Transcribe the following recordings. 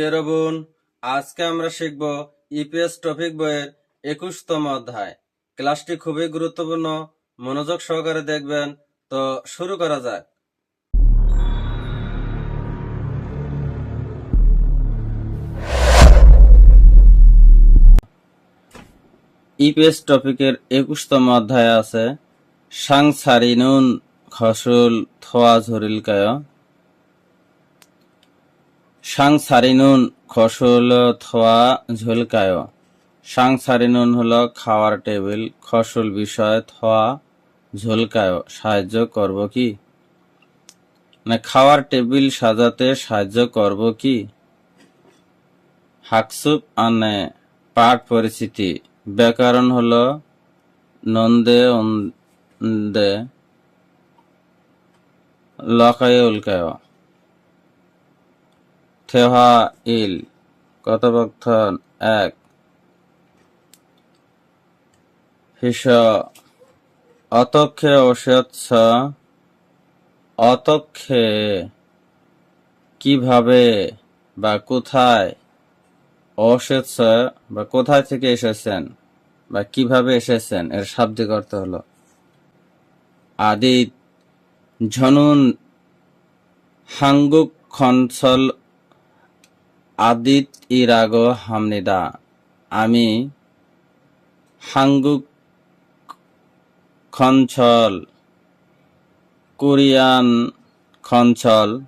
ইয়রবুন আজকে আমরা শিখব ইপিএস টপিক বইয়ের একুশতম অধ্যায়। ক্লাসটি খুবই গুরুত্বপূর্ণ, মনোযোগ সহকারে দেখবেন। তো শুরু করা যাক। ইপিএস টপিকের একুশতম অধ্যায় আছে, সাংসারিনুন খসুল থোয়া ঝরিলকায়। কায় সাংসারিনুন খসুল থোয়া ঝুলকায়। সাংসারিনুন হলো খাওয়ার টেবিল, খসল বিষয় থোয়া ঝুলকায়। সাহায্য করব কি? মানে খাওয়ার টেবিল সাজাতে সাহায্য করব কি? হাকসুপ আনে, পাঠ পরিচিতি। ব্যাকরণ হলো নন্দে অন্দে, লকায় উল্কায়। থেহা ইল কথোপকথন এক, হিস, অতক্ষে ওষৎস অতক্ষে কীভাবে বা কোথায় অসেৎস বা কোথায় থেকে এসেছেন বা কীভাবে এসেছেন এর শাব্দিক অর্থ হলো আদিত ঝনুন হাঙ্গুক খনসল 아딧 이라고 합니다. 아미 한국 건설, 코리안 건설,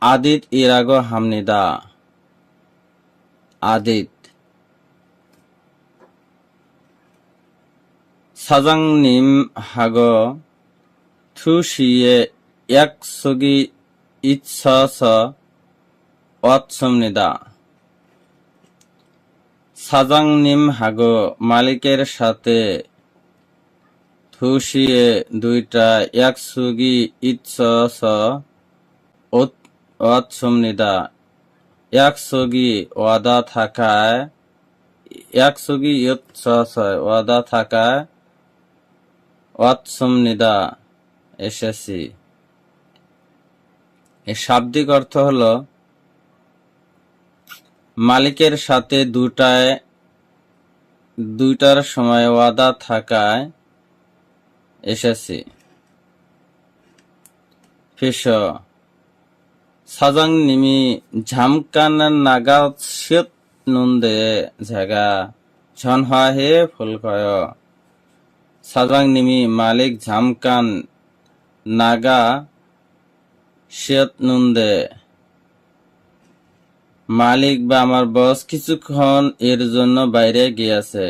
아딧이라고 합니다. 아딧. 사장님하고 2시에 약속이 있어서 অৎসম্নিদা সাজাং নিম হাগো মালিকের সাথে থুসিয়ে দুইটা একসুগি ইৎস এক একসুগি ওয়াদা থাকায়, একসুগি ইৎস ওয়াদা থাকায় অৎসমনিদা এসেছি। এর শাব্দিক অর্থ হলো মালিকের সাথে দুটায়, দুইটার সময় ওয়াদা থাকায় এসেছি। ফিস সাজাং নিমি ঝামকান নাগা শীত নুন্দে ঝাগা ঝনহা হে ফুলকয় সাজাং নিমি মালিক ঝামকান নাগা শীত নুন্দে মালিক বা আমার বস কিছুক্ষণ এর জন্য বাইরে গিয়েছে।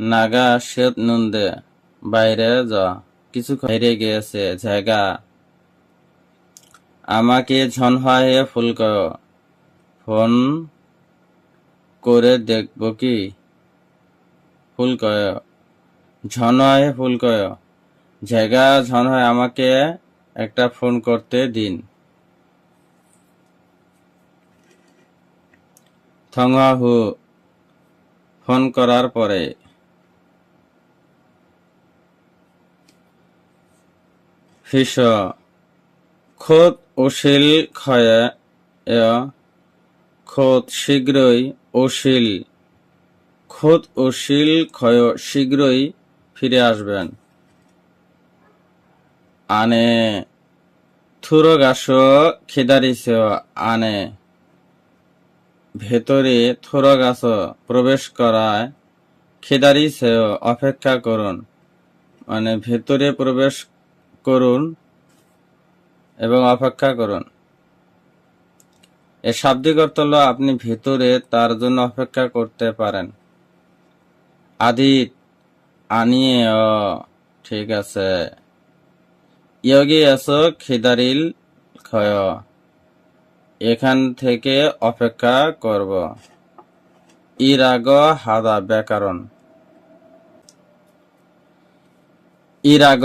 নাগা শ্বেত নন্দে, বাইরে যা। কিছুক্ষণ বাইরে গিয়েছে, জায়গা। আমাকে ঝনহায়ে ফুলক ফোন করে দেখব কি? ফুল ফুলকয় ঝনহায়ে ফুলকয় জায়গা ঝনহায় আমাকে একটা ফোন করতে দিন। থংহু ফোন করার পরে। ফিস, খোদ ওশিল ক্ষয় খোদ শীঘ্রই ওশিল খোদ ওশিল ক্ষয় শীঘ্রই ফিরে আসবেন। আনে, থুরগাস খিদারিস আনে। ভেতরে থোড়া গাছ প্রবেশ করায়, খেদারি সেও অপেক্ষা করুন। মানে ভেতরে প্রবেশ করুন এবং অপেক্ষা করুন। এর শাব্দিক অর্থ হলো আপনি ভেতরে তার জন্য অপেক্ষা করতে পারেন। আদিত আনিয়ে ঠিক আছে। ইয়োগি এসো খিদারিল ক্ষয়। এখান থেকে অপেক্ষা করব। ইরাগ হাদা ব্যাকরণ। ইরাগ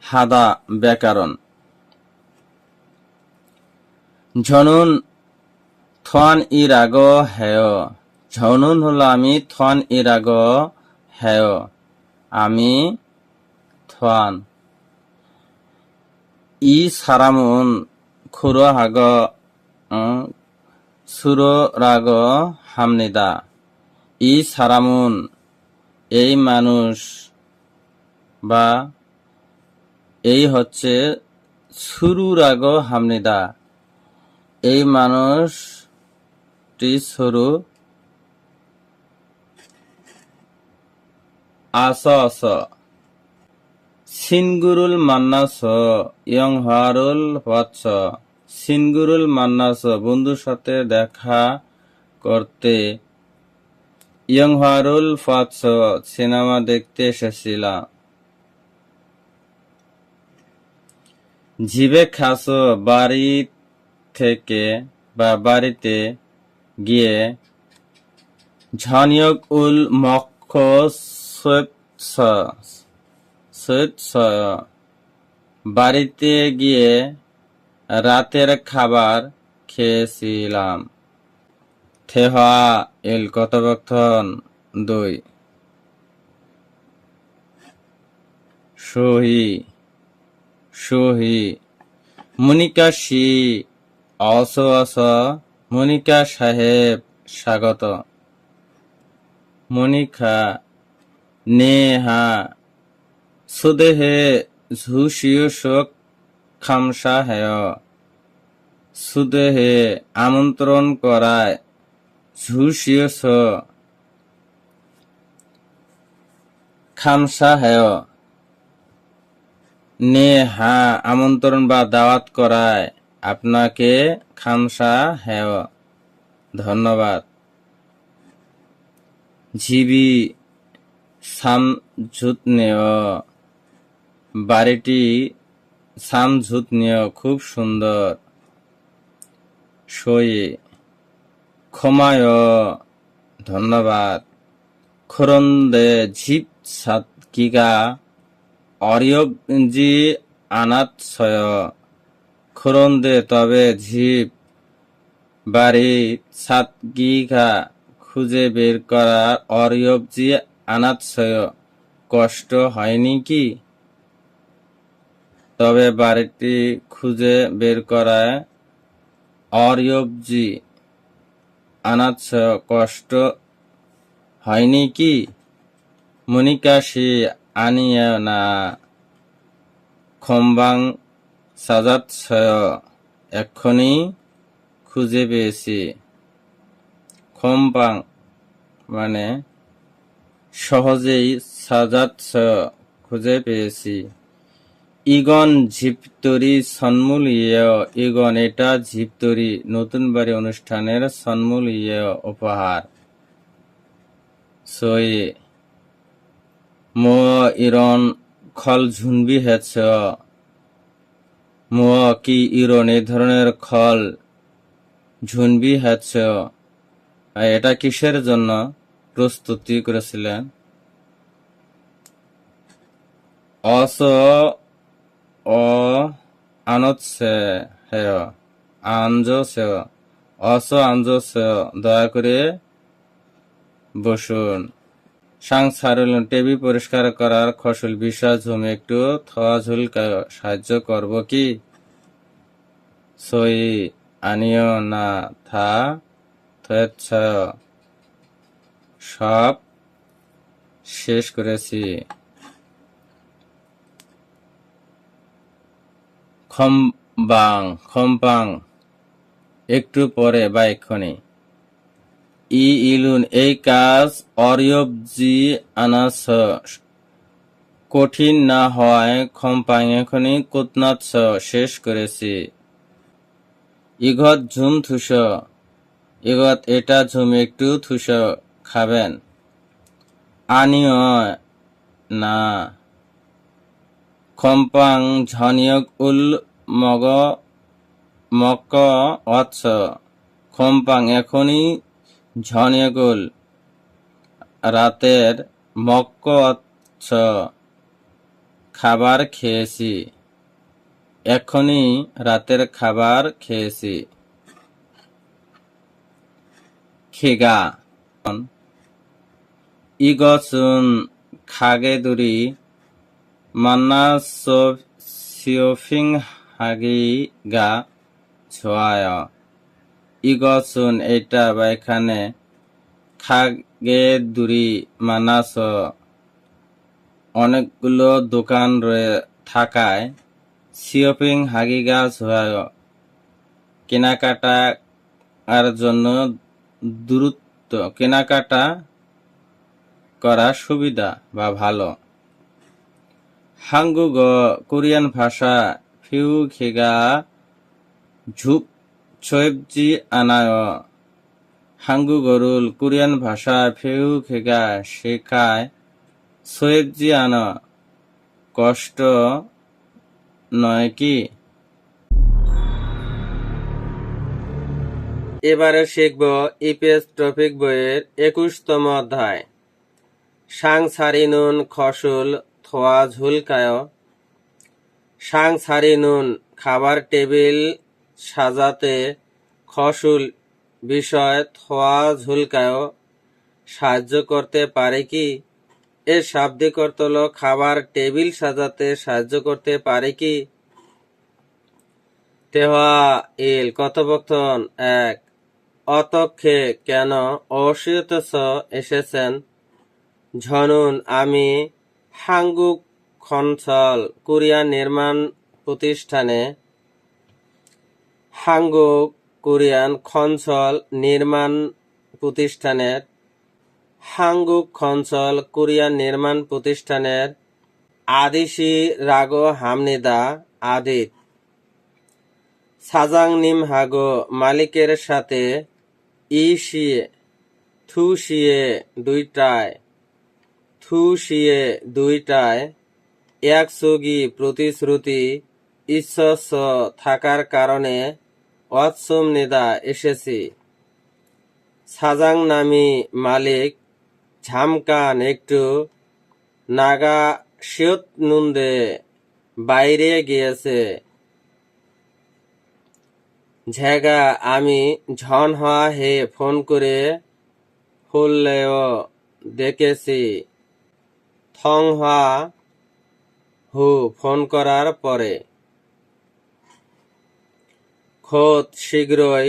হাদা ব্যাকরণ। ঝনুন, থন ইরাগ হেয়। ঝনুন হলো আমি, থন ইরাগ হেয়। আমি থন। ই 사 খুরহাগ সুররাগ হামনিদা। ই সারামুন, এই মানুষ বা এই হচ্ছে সুরু রাগ হামনিদা। এই মানুষটি সরু আস আস। সিনগুরুল মান্নাস ইয়ংহারুল হওয়াচ্ছ সিনগুরুল মান্নাস বন্ধুর সাথে দেখা করতে ইয়ংহারুল ফাৎস সিনেমা দেখতে এসেছিলাম জিবে খাস বাড়ি থেকে বা বাড়িতে গিয়ে ঝনিয়ক উল মক্ষ সৈৎস বাড়িতে গিয়ে রাতের খাবার খেয়েছিলাম। থেহা এল কথোপকথন দুই। সহি সহি, মনিকা সি অস অস, মনিকা সাহেব স্বাগত। মনিকা, নেহা সুদেহে শোক খামসা হেয়। সুদেহে আমন্ত্রণ করায় ঝুশিও স খামসা হেয়। নে হা আমন্ত্রণ বা দাওয়াত করায় আপনাকে খামসা হেয়। ধন্যবাদ। ঝিবি সামঝুতনেয় বাড়িটি সামঝুতনেয় খুব সুন্দর। সয়ে ক্ষমায় ধন্যবাদ। খরন্দে ঝিপ সাত গিগা অরিয়বজি আনাৎসয় খরন্দে তবে ঝিপ বাড়ি সাত গিঘা খুঁজে বের করার অরিয়বজি আনাৎসয় কষ্ট হয়নি কি? তবে বাড়িটি খুঁজে বের করায় অরিয়বজি আনাৎসয় কষ্ট হয়নি কি? মনিকাশি আনিয় না। খম্বাং সাজাৎসয় এক্ষুনি খুঁজে পেয়েছি। খম্বাং মানে সহজেই সাজাৎসয় খুঁজে পেয়েছি। ইগন ঝিপতরি সন্মূলীয় ইগন, এটা ঝিপতরি, নতুন বাড়ি অনুষ্ঠানের সন্মূলীয় উপহার। সই, মো ইরন খল ঝুনবি হেছ, মো কি ইরন এই ধরনের খল ঝুনবি হেছ। এটা কিসের জন্য প্রস্তুতি করেছিলেন? অস অ আনত হেয় আঞ্জ সেয় অস আঞ্জ সে দয়া করে বসুন। সাং সারুলুন টেবি পরিষ্কার করার খসুল বিশ্বাস ঝুমে একটু থোয়াঝুল সাহায্য করব কি? সই আনিও না থা থয়েচ্ছয় সব শেষ করেছি। খম্বাং খম্পাং একটু পরে বা এক্ষণে ই ইলুন এই কাজ অরিয়বজি আনাস কঠিন না হওয়ায় খম্পাং এখনই কুতনাৎস শেষ করেছি। ইগত ঝুম থুস। ইগত এটা ঝুম, একটু থুস, খাবেন। আনিও না। খম্পাং ঝনিয়ক উল মগ মক অৎস। খম্পাং এখনই ঝনিয়কুল রাতের মক্ক অৎস। খাবার খেয়েছি। এখনই রাতের খাবার খেয়েছি। খিগা। ইগসুন খাগে দুরি মান্না সিওফিং হাগিগা ছোয়ায়। ইগসুন এটা বা এখানে খাগে দুরি মানাস অনেকগুলো দোকান রয়ে থাকায় সিওপিং হাগিগা ছোয়ায়। কেনাকাটা আর জন্য দূরত্ব কেনাকাটা করা সুবিধা বা ভালো। হাঙ্গুগ কোরিয়ান ভাষা, ফিউ খেগা ঝুপ, ছোয়েবজি আনায়। হাঙ্গু গরুল, কোরিয়ান ভাষা, ফেউ খেগা শেখায়। সোয়েবজি আন, কষ্ট নয় কি? এবারে শিখব ইপিএস টপিক বইয়ের একুশতম অধ্যায়। সাংসারিনুন খসুল থোয়া ঝুলকায়। সাং সারি নুন, খাবার টেবিল সাজাতে খসুল বিষয় থোয়া ঝুলকায়। সাহায্য করতে পারে কি? এর শাব্দিক অর্থ হলো খাবার টেবিল সাজাতে সাহায্য করতে পারে কি? তেহা ইল, কথোপকথন, এক। অতক্ষে কেন অসিয়তস এসেছেন? ঝনুন, আমি হাঙ্গুক খনসল কোরিয়ান নির্মাণ প্রতিষ্ঠানে হাঙ্গুক কোরিয়ান খনসল নির্মাণ প্রতিষ্ঠানের হাঙ্গুক খনসল কোরিয়ান নির্মাণ প্রতিষ্ঠানের আদিশি রাগো হামনিদা আদিত। সাজাং নিম হাগো মালিকের সাথে ই শিয়ে, থু দুইটায় থু শিয়ে দুইটায় এক সগি প্রতিশ্রুতি ঈশ্বস থাকার কারণে অৎসম নিদা এসেছি। সাজাং নামি মালিক ঝামকান একটু নাগা নুন্দে বাইরে গিয়েছে। ঝেগা, আমি ঝন হওয়া হে ফোন করে হলেও দেখেছি। থং হওয়া হু ফোন করার পরে। খোদ শীঘ্রই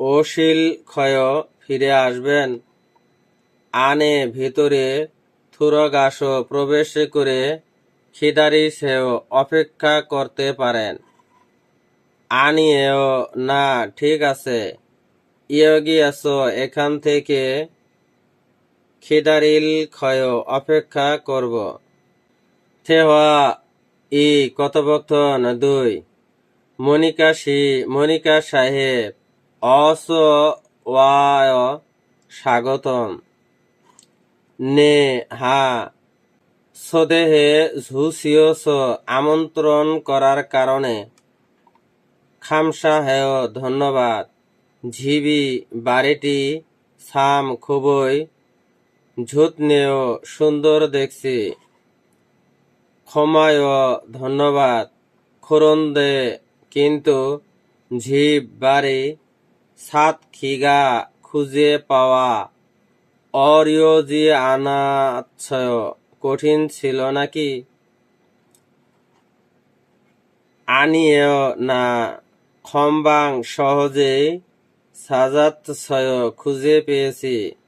অশীল ক্ষয় ফিরে আসবেন। আনে ভিতরে থুরগাস প্রবেশ করে খিদারি সেও অপেক্ষা করতে পারেন। আনিয়েও, না, ঠিক আছে। ইয়োগি এখান থেকে খিদারিল ক্ষয়, অপেক্ষা করব। থেওয়া ই কথোপকথন দুই। মনিকা সি মনিকা সাহেব অস ওয়ায় স্বাগতম। নে হা, সদেহে ঝুসিয়স আমন্ত্রণ করার কারণে। খামসা হেয় ধন্যবাদ। ঝিবি, বাড়িটি সাম খুবই ঝুতনেও সুন্দর দেখছি। ক্ষমায় ধন্যবাদ। খোরন্দে কিন্তু ঝিপ বাড়ি, সাত খিগা খুঁজে পাওয়া। অরিয়জি আনাচ্ছয়, কঠিন ছিল নাকি? আনিয়েও না, খম্বাং সহজে সাজাতছয় খুঁজে পেয়েছি।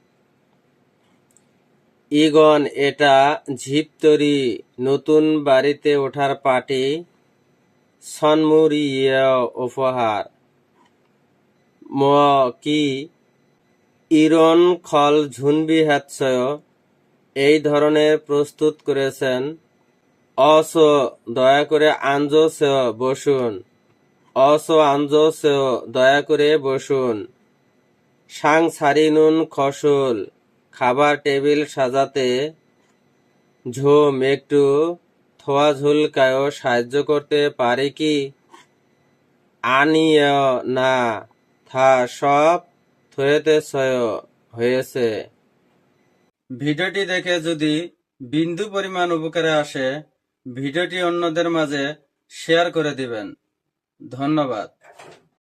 ইগন, এটা ঝিপতরি নতুন বাড়িতে ওঠার পার্টি সন্মুরিয় উপহার। ম কি ইরন খল ঝুনবি হ্যাৎসয় এই ধরনের প্রস্তুত করেছেন। অস, দয়া করে আঞ্জস বসুন। অস আঞ্জস দয়া করে বসুন। সাং সারিনুন খসুল। খাবার টেবিল সাজাতে ঝোম একটু থোয়া ঝুলকায় সাহায্য করতে পারে কি? আনিয় না, থা সব থয়েতে সয় হয়েছে। ভিডিওটি দেখে যদি বিন্দু পরিমাণ উপকারে আসে, ভিডিওটি অন্যদের মাঝে শেয়ার করে দিবেন। ধন্যবাদ।